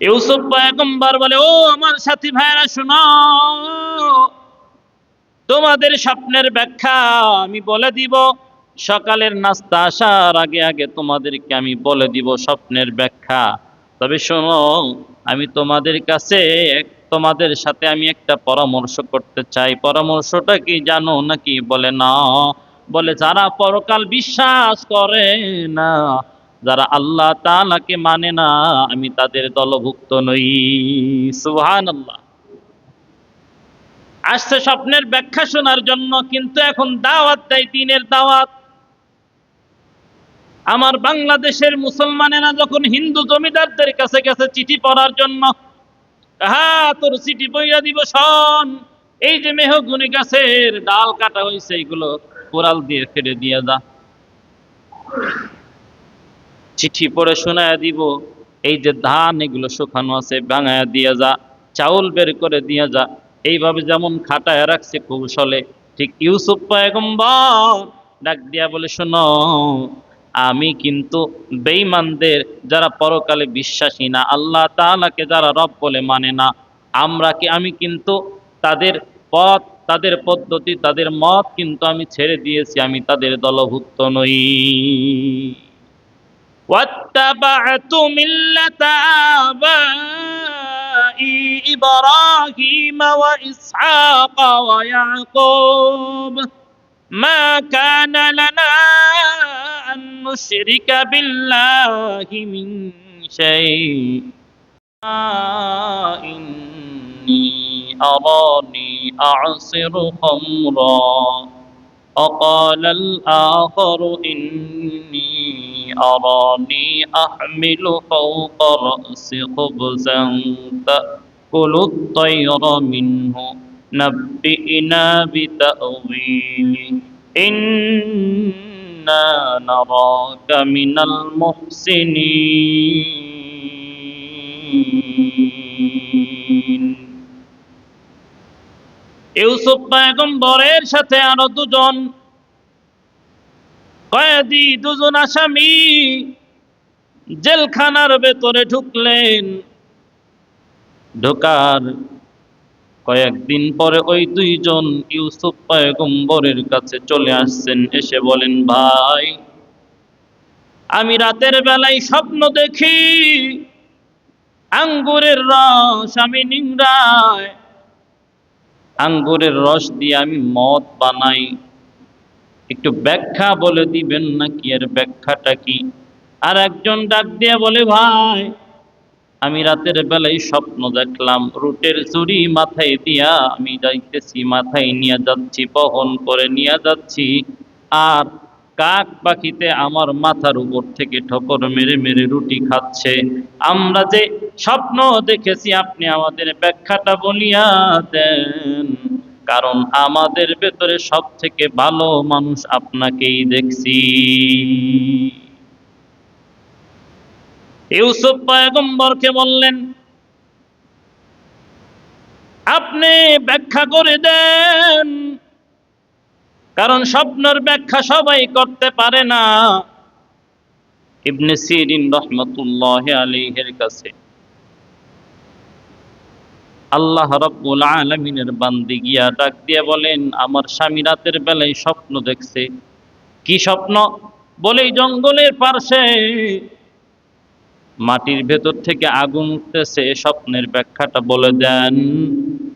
ইউসুফ পয়গম্বর বলে, ও আমার সাথী ভাইরা শোনো। তোমাদের স্বপ্নের ব্যাখ্যা আমি বলে দিব। সকালের নাস্তা আসার আগে আগে তোমাদেরকে আমি বলে দিব স্বপ্নের ব্যাখ্যা। তবে শোনো, আমি তোমাদের কাছে, তোমাদের সাথে আমি একটা পরামর্শ করতে চাই। পরামর্শটা কি জানো নাকি? বলে, না। বলে, যারা পরকাল বিশ্বাস করে না যারা আল্লাহ তাআলাকে মানে না, আমি তাদের দলভুক্ত নই। সুবহান আল্লাহ আসছে স্বপ্নের ব্যাখ্যা শোনার জন্য, কিন্তু এখন দাওয়াত দেয় দিনের দাওয়াত। আমার বাংলাদেশের মুসলমানেরা যখন হিন্দু জমিদারদের কাছে গেছে চিঠি পড়ার জন্য হ্যাঁ তোর চিঠি বইয়া দিব শোন, এই যে মেহগুনি গাছের ডাল কাটা হয়েছে এগুলো কোরাল দিয়ে কেটে দিয়ে যা। চিঠি পড়ে শোনায়া দিব। এই যে ধান, এগুলো শুকানো আছে, ভাঙায়া দিয়ে যা, চাউল বের করে দিয়ে যা। এইভাবে যেমন খাটায় রাখছে কৌশলে, ঠিক ইউসুফ পয়গম্বর ডাক দিয়া বলে, শোনো, আমি কিন্তু বেঈমানদের যারা পরকালে বিশ্বাসী না, আল্লাহ তাআলাকে যারা রব বলে মানে না, আমরা কি, আমি কিন্তু তাদের পথ, তাদের পদ্ধতি, তাদের মত কিন্তু আমি ছেড়ে দিয়েছি, আমি তাদের দলভুক্ত নই। واتبعت ملة آبائي إبراهيم وإسحاق ويعقوب. ما كان لنا أن نشرك بالله من شيء. إني أراني أعصر خمرا. وقال الآخر إني أراني أحمل فوق رأسي خبزا تأكل الطير منه نبئنا بتأويله إنا نراك من المحسنين ইউসুফ পয়গম্বরের সাথে আরো দুজন কয়েদি দুজন আসামি জেলখানার ভেতরে ঢুকলেন। ঢোকার কয়েকদিন পরে ওই দুইজন ইউসুফ পয়গম্বরের কাছে চলে আসছেন, এসে বলেন, ভাই, আমি রাতের বেলায় স্বপ্ন দেখি, আঙ্গুরের রস আমি নিংড়ায় আঙ্গুরের রস দিয়ে আমি মদ বানাই। একটু ব্যাখ্যা বলে দিবেন নাকি? এর ব্যাখ্যাটা কি? আর একজন ডাক দিয়ে বলে, ভাই, আমি রাতের বেলায় স্বপ্ন দেখলাম। রুটের চুরি মাথায় দিয়া আমি যাইতেছি, মাথায় নিয়ে যাচ্ছি, বহন করে নিয়ে যাচ্ছি। আর কাক পাখিতে আমার মাথার উপর থেকে ঠকর মেরে মেরে রুটি খাচ্ছে। আমরা যে স্বপ্ন দেখেছি, আপনি আমাদের ব্যাখ্যাটা বলিয়া দেন। কারণ আমাদের ভেতরে সব থেকে ভালো মানুষ আপনাকেই দেখছি। ইউসুফ পয়গম্বরকে বললেন, আপনি ব্যাখ্যা করে দেন, কারণ স্বপ্নের ব্যাখ্যা সবাই করতে পারে না। ইবনে সিরিন রহমতুল্লাহ আলাইহির কাছে আল্লাহ রব্বুল আলমিনের বান্দি গিয়া ডাক দিয়ে বলেন, আমার স্বামী রাতের বেলায় স্বপ্ন দেখছে। কি স্বপ্ন? বলে জঙ্গলের পার্শ্বে। মাটির ভেতর থেকে আগুন উঠতেছে। স্বপ্নের ব্যাখ্যাটা বলে দেন।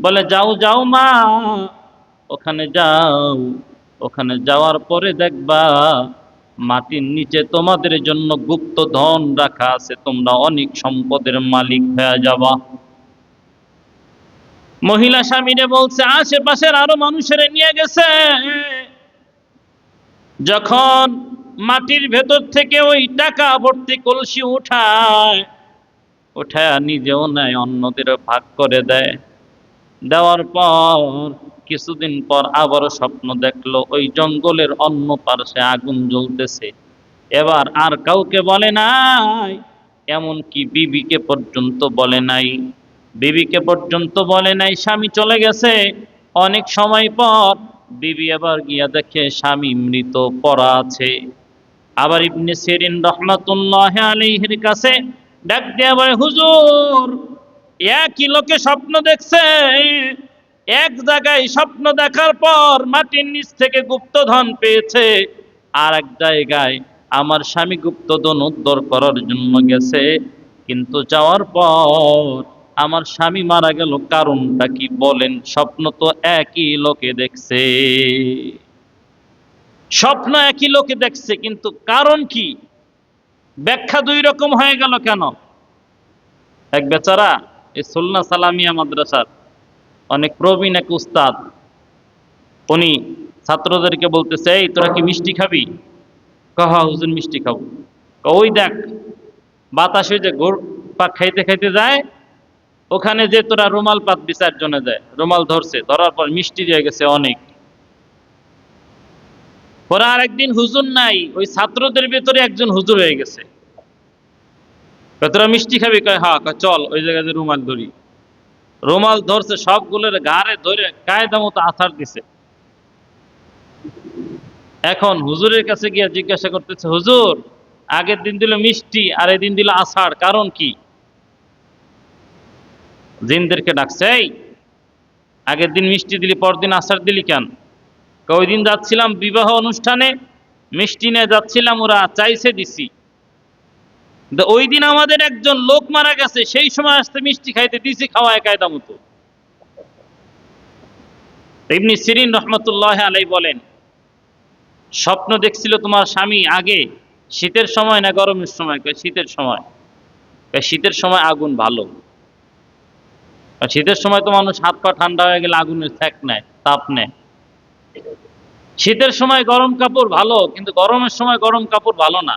বলে, যাও যাও মা, ওখানে যাও। ওখানে যাওয়ার পরে দেখবা, মাটির নিচে তোমাদের জন্য গুপ্ত ধন রাখা আছে। তোমরা অনেক সম্পদের মালিক হয়ে যাবা। মহিলা স্বামীরে বলছে, আশেপাশের আরও মানুষের নিয়ে গেছে। যখন মাটির ভেতর থেকে ওই টাকা ভর্তি কলসি উঠায় উঠায় নিজেও নেয় অন্যদেরও ভাগ করে দেয়। দেওয়ার পর, কিছুদিন পর আবারও স্বপ্ন দেখল, ওই জঙ্গলের অন্য পার্শ্বে আগুন জ্বলতেছে। এবার আর কাউকে বলে নাই, এমনকি বিবিকে পর্যন্ত বলে নাই। বিবিকে পর্যন্ত বলে নাই, স্বামী চলে গেছে। অনেক সময় পর বিবি আবার গিয়া দেখে স্বামী মৃত পড়া আছে। আবার ইবনে সিরিন রহমাতুল্লাহ আলাইহির কাছে ডাক দিয়ে বলে, হুজুর, একই লোকে স্বপ্ন দেখছে। এক জায়গায় স্বপ্ন দেখার পর মাটির নিচ থেকে গুপ্তধন পেয়েছে। আর এক জায়গায় আমার স্বামী গুপ্তধন উদ্ধার করার জন্য গেছে। কিন্তু যাওয়ার পর আমার স্বামী মারা গেল, কারণটা কি বলেন? স্বপ্ন তো একই লোকে দেখছে। স্বপ্ন একই লোকে দেখছে, কিন্তু কারণ কি? ব্যাখ্যা দুই রকম হয়ে গেল কেন? এক বেচারা, এই সুলনা সালামিয়া মাদ্রাসার অনেক প্রবীণ এক উস্তাদ, উনি ছাত্রদেরকে বলতেছে, এই, তোরা কি মিষ্টি খাবি? কহা, হুজুর, মিষ্টি খাব। ওই দেখ, বাতাস যে গোর পাক খাইতে খাইতে যায় ওখানে যে তোরা রুমাল পাত বিচার জন্য যায়, রুমাল ধরছে, ধরার পর মিষ্টি দিয়ে গেছে অনেক। পরে আর একদিন হুজুর নাই, ওই ছাত্রদের ভেতরে একজন হুজুর হয়ে গেছে। তোরা মিষ্টি খাবি? কয় হা কয়, চল, ওই জায়গায় রুমাল ধরি। রুমাল ধরছে, সবগুলোর গাড়ে ধরে কায়দা মতো আছাড় দিছে। এখন হুজুরের কাছে গিয়ে জিজ্ঞাসা করতেছে, হুজুর, আগের দিন দিল মিষ্টি, আর এই দিন দিল আষাঢ় কারণ কি? জিনদেরকে ডাকছে, এই, আগের দিন মিষ্টি দিলি, পরদিন আষাঢ় দিলি কেন? ওই দিন যাচ্ছিলাম বিবাহ অনুষ্ঠানে, মিষ্টি নিয়ে যাচ্ছিলাম, ওরা চাইছে দিছি। ওই দিন আমাদের একজন লোক মারা গেছে, সেই সময় আসতে মিষ্টি খাইতে দিছি, খাওয়ায় কায়দা মতো। ইবনি সিরিন রহমতুল্লাহ আলাই বলেন, স্বপ্ন দেখছিল তোমার স্বামী আগে, শীতের সময় না গরমের সময়? শীতের সময়। শীতের সময় আগুন ভালো। শীতের সময় তো মানুষ হাত পা ঠান্ডা হয়ে গেলে আগুনের ছ্যাক নেয়, তাপ নেয়। শীতের সময় গরম কাপড় ভালো, কিন্তু গরমের সময় গরম কাপড় ভালো না।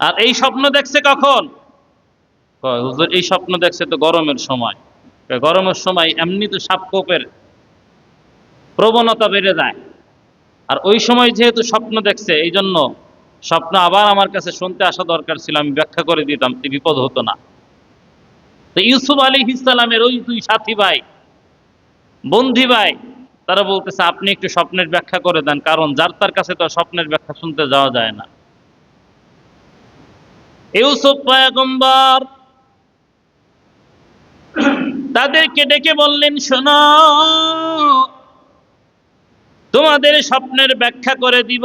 আর এই স্বপ্ন দেখছে কখন? এই স্বপ্ন দেখছে তো গরমের সময়। গরমের সময় এমনি তো সাপকোপের প্রবণতা বেড়ে যায়। আর ওই সময় যেহেতু স্বপ্ন দেখছে এই জন্য স্বপ্ন আবার আমার কাছে শুনতে আসা দরকার ছিল, আমি ব্যাখ্যা করে দিতাম বিপদ হতো না। তো ইউসুফ আলী ইসলামের ওই দুই সাথী ভাই, বন্ধি ভাই, তারা বলতেছে, আপনি একটু স্বপ্নের ব্যাখ্যা করে দেন, কারণ যার তার কাছে তো স্বপ্নের ব্যাখ্যা শুনতে যাওয়া যায় না। ইউসুফ পয়গম্বর তাদেরকে ডেকে বললেন, শোনো, তোমাদের স্বপ্নের ব্যাখ্যা করে দিব।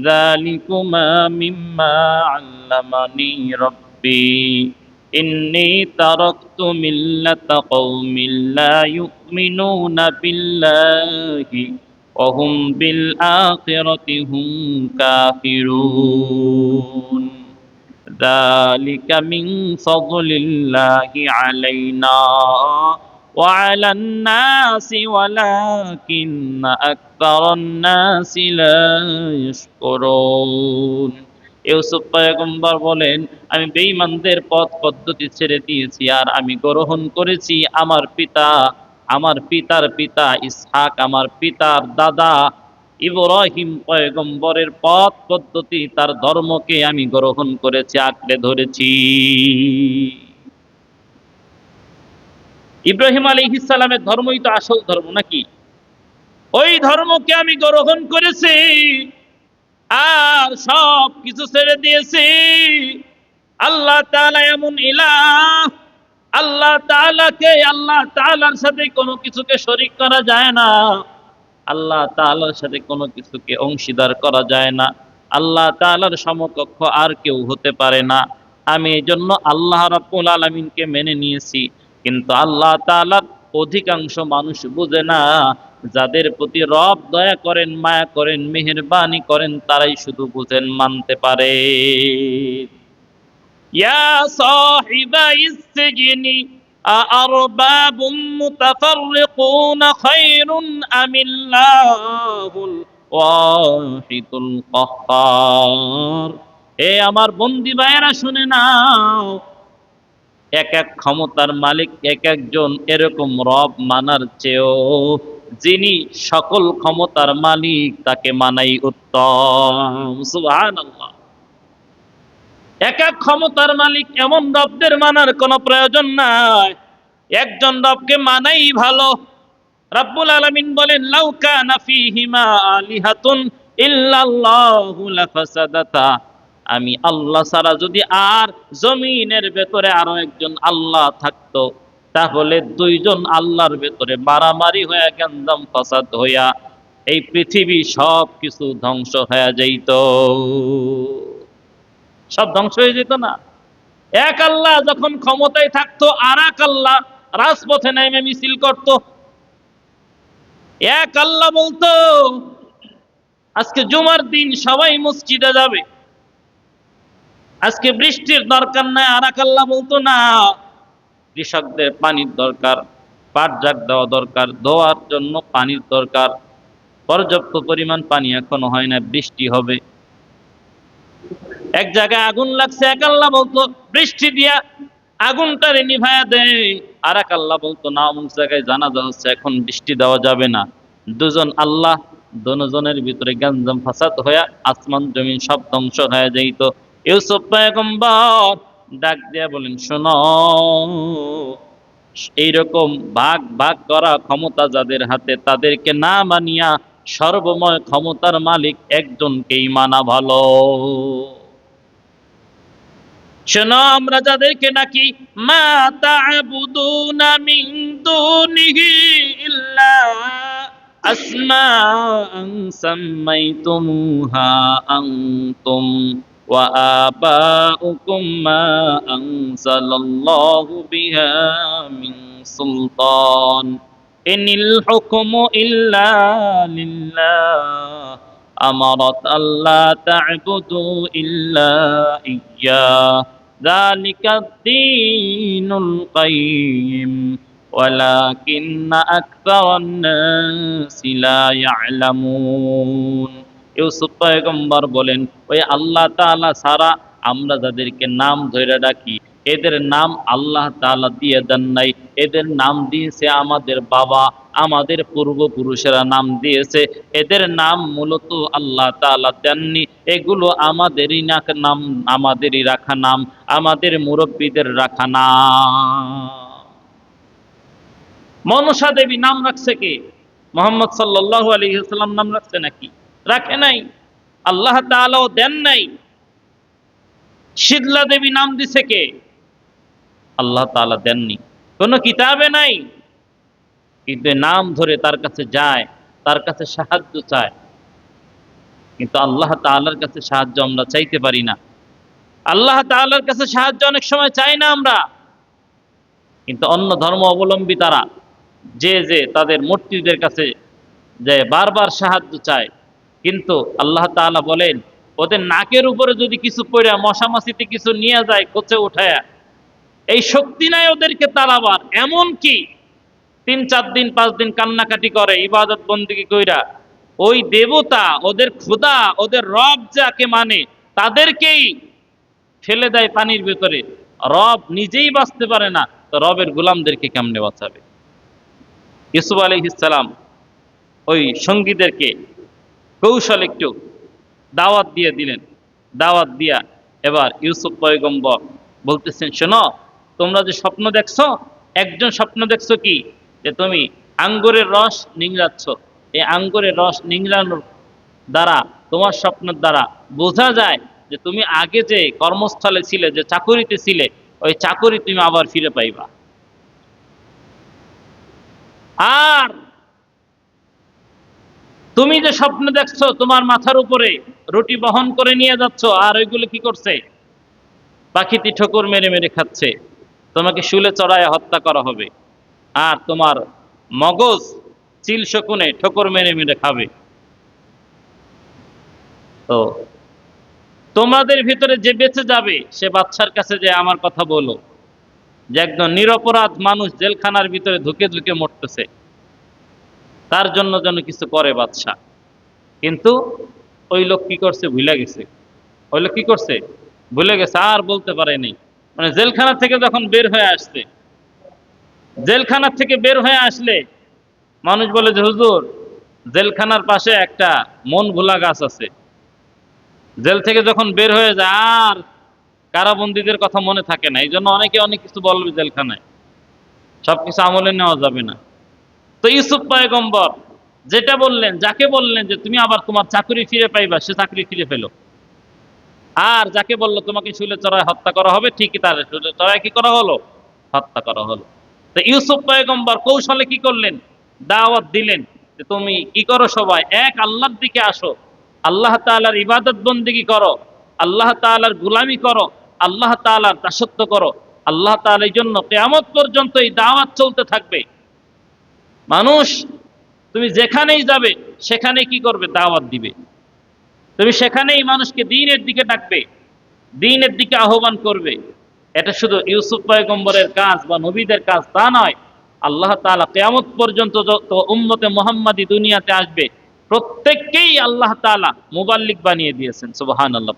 ذلكما مما علمني ربي إني تركت ملة قوم لا يؤمنون بالله وهم بالآخرة هم كافرون ذلك من فضل الله علينا وعلى الناس ولكن أكثر الناس لا يشكرون ইউসুফ পয়গম্বর বলেন আমি বেঈমানদের পথ পদ্ধতি ছেড়ে দিয়েছি আর আমি গ্রহণ করেছি আমার পিতা আমার পিতার পিতা ইসহাক আমার পিতার দাদা ইব্রাহিম পয়গম্বরের পথ পদ্ধতি তার ধর্মকে আমি গ্রহণ করেছি আঁকড়ে ধরেছি ইব্রাহিম আলী ইসালামের ধর্মই তো আসল ধর্ম নাকি? ওই ধর্মকে আমি গ্রহণ করেছি, আর সব কিছু ছেড়ে দিয়েছি। আল্লাহ তাআলা এমন ইলাহ, আল্লাহ তাআলাকে, আল্লাহ তাআলার সাথে কোনো কিছুকে শরীক করা যায় না। আল্লাহ তাআলার সাথে কোনো কিছুকে অংশীদার করা যায় না। আল্লাহ তাআলার সমকক্ষ আর কেউ হতে পারে না। আমি এই জন্য আল্লাহ রাব্বুল আলামিনকে মেনে নিয়েছি। কিন্তু আল্লাহ তাআলার অধিকাংশ মানুষ বুঝে না যাদের প্রতি রব দয়া করেন মায়া করেন মেহেরবানি করেন তারাই শুধু বুঝেন মানতে পারে ইয়া সাহিবাইস সিজনি أأرباب متفرقون خير أم الله الواحد القهار এ আমার বন্দি ভাইয়েরা শুনে নাও এক এক ক্ষমতার মালিক এক একজন এরকম রব মানার চেয়েও যিনি সকল ক্ষমতার মালিক, তাকে মানাই উত্তম। এক এক ক্ষমতার মালিক এমন রবদের মানার কোনো প্রয়োজন নাই। একজন রবকে মানাই ভালো। রাব্বুল আলামিন বলেন, লাউ কানা ফীহিমা আলিহাতুন ইল্লাল্লাহু লাফাসাদাতা। আমি আল্লাহ ছাড়া যদি আর জমিনের ভেতরে আরও একজন আল্লাহ থাকতো, তাহলে দুইজন আল্লাহর ভেতরে মারামারি হয়ে গেন্দাম ফাসাদ হইয়া এই পৃথিবী সব কিছু ধ্বংস হয়ে যাইত। সব ধ্বংস হয়ে যেত না। এক আল্লাহ যখন ক্ষমতায় থাকতো আর এক আল্লাহ রাজপথে নেমে মিছিল করত। এক আল্লাহ বলতো, আজকে জুমার দিন সবাই মসজিদে যাবে। আজকে বৃষ্টির দরকার নাই আর আল্লাহ বলতো না। কৃষকদের পানির দরকার, পাট জাগ দেওয়া দরকার ধোয়ার জন্য পানির দরকার। পর্যাপ্ত পরিমাণ পানি এখনও হয় না, বৃষ্টি হবে। এক জায়গায় আগুন লাগছে এক আল্লাহ বলতো, বৃষ্টি দিয়া আগুনটারে নিভায়া দেয়। আর এক আল্লাহ বলতো না, অমুক জায়গায় জানা হচ্ছে, এখন বৃষ্টি দেওয়া যাবে না। দুজন আল্লাহ দুজনের ভিতরে গঞ্জাম ফাসাদ হয়ে আসমান, জমিন সব ধ্বংস হয়ে যাইত। ইউসুফ পয়গম্বর ডাক দিয়া বলেন শোনো, এইরকম ভাগ ভাগ করা ক্ষমতা যাদের হাতে, তাদেরকে না মানিয়া সর্বময় ক্ষমতার মালিক একজনকেই মানা ভালো। শোনো, আমরা যাদেরকে নাকি মা তা'বুদুনা দুনিহি ইল্লা আসমাআন সাম্মাইতুমুহা আনতুম وآباؤكم ما أنزل الله بها من سلطان. إن الحكم إلا لله. أمرت ألا تعبدوا إلا إياه. ذلك الدين القيم. ولكن أكثر الناس لا يعلمون. ইউসুফ পয়গম্বর বলেন, ওই আল্লাহ তাআলা ছাড়া আমরা যাদেরকে নাম ধরে ডাকি, এদের নাম আল্লাহ তাআলা দিয়ে দেন নাই। এদের নাম দিয়েছে আমাদের বাবা, আমাদের পূর্বপুরুষেরা নাম দিয়েছে। এদের নাম মূলত আল্লাহ তাআলা দেননি। এগুলো আমাদেরই নাক নাম, আমাদেরই রাখা নাম, আমাদের মুরব্বীদের রাখা নাম। মনসা দেবী নাম রাখছে কে? মোহাম্মদ আলাইহি সাল্লাম নাম রাখছে নাকি? রাখে নাই। আল্লাহ তাআলাও দেন নাই। শীতলা দেবী নাম দিছে কে? আল্লাহ তাআলা দেননি। কোনো কিতাবে নাই। কিন্তু নাম ধরে তার কাছে যায়, তার কাছে সাহায্য চায়। কিন্তু আল্লাহ তাআলার কাছে সাহায্য আমরা চাইতে পারি না। আল্লাহ তাআলার কাছে সাহায্য অনেক সময় চাই না আমরা। কিন্তু অন্য ধর্ম অবলম্বী তারা, যে যে তাদের মূর্তিদের কাছে যে বারবার সাহায্য চায় কিন্তু আল্লাহ তাআলা বলেন, ওদের নাকের উপরে যদি কিছু পড়ে মশামাছিতে কিছু নিয়ে যায়, কোচে উঠায়া, এই শক্তি নাই ওদেরকে তাড়াবার। এমন কি? তিন, চার দিন, পাঁচ দিন কান্নাকাটি করে, ইবাদত বন্দিকে কইরা, ওই দেবতা, ওদের ক্ষুদা ওদের রব যাকে মানে তাদেরকেই ফেলে দেয় পানির ভেতরে। রব নিজেই বাঁচতে পারে না, তো রবের গোলামদেরকে কেমনে বাঁচাবে? ইসুফ আলহিসাম ওই সঙ্গীদেরকে কৌশল একটু। দাওয়াত দিয়ে দিলেন। দাওয়াত দিয়া এবার ইউসুফ পয়গম্বর বলতেছেন, শোনো, তোমরা যে স্বপ্ন দেখছ, একজন স্বপ্ন দেখছ কি? যে তুমি আঙ্গুরের রস নিংড়াচ্ছ। এই আঙ্গুরের রস নিংড়ানোর দ্বারা, তোমার স্বপ্নের দ্বারা বোঝা যায় যে তুমি আগে যে কর্মস্থলে ছিলে, যে চাকুরিতে ছিলে, ওই চাকুরি তুমি আবার ফিরে পাইবা। আর তুমি যে স্বপ্ন দেখছ, তোমার মাথার উপরে রুটি বহন করে নিয়ে যাচ্ছ, আর ওইগুলো কি করছে? পাখিটি ঠোকর মেরে মেরে খাচ্ছে। তোমাকে শুলে চড়ায় হত্যা করা হবে। আর তোমার মগজ চিল শকুনে ঠোকর মেরে মেরে খাবে। তো, তোমাদের ভিতরে যে বেঁচে যাবে, সে বাচ্চার কাছে যে আমার কথা বলো। যে একজন নিরপরাধ মানুষ জেলখানার ভিতরে ধুকে ধুকে মরতেছে। তার জন্য যেন কিছু করে বাদশা কিন্তু ওই লোক কি করছে? ভুলে গেছে। ওই লোক কি করছে? ভুলে গেছে, আর বলতে পারেনি মানে জেলখানা থেকে যখন বের হয়ে আসছে, জেলখানা থেকে বের হয়ে আসলে মানুষ বলে যে, হুজুর, জেলখানার পাশে একটা মন ভোলা গাছ আছে। জেল থেকে যখন বের হয়ে যায়, আর কারাবন্দীদের কথা মনে থাকে না। এই জন্য অনেকে অনেক কিছু বলবে জেলখানায়। সবকিছু আমলে নেওয়া যাবে না। তো ইউসুফ পয়গম্বর যেটা বললেন, যাকে বললেন যে তুমি আবার তোমার চাকরি ফিরে পাইবা, সে চাকরি ফিরে পেল। আর যাকে বলল, তোমাকে শুলে চড়ায় হত্যা করা হবে, ঠিকই তার শুলে চড়ায় কি করা হলো? হত্যা করা হলো। তো ইউসুফ পয়গম্বর কৌশলে কি করলেন? দাওয়াত দিলেন যে তুমি কি করো সবাই? এক, আল্লাহর দিকে আসো। আল্লাহ তাআলার ইবাদত বন্দিগি করো। আল্লাহ তাআলার গুলামি করো। আল্লাহ তাআলার দাসত্ব করো। আল্লাহ তাআলা এই জন্য কেয়ামত পর্যন্ত এই দাওয়াত চলতে থাকবে। মানুষ, তুমি যেখানেই যাবে, সেখানে কি করবে? দাওয়াত দিবে। তুমি সেখানেই মানুষকে দিনের দিকে ডাকবে, দিনের দিকে আহ্বান করবে। এটা শুধু ইউসুফ পয়গম্বরের কাজ বা নবীদের কাজ তা নয়। আল্লাহ তাআলা কেয়ামত পর্যন্ত যত উম্মতে মোহাম্মদী দুনিয়াতে আসবে, প্রত্যেককেই আল্লাহ তাআলা মুবাল্লিক বানিয়ে দিয়েছেন সুবহান আল্লাহ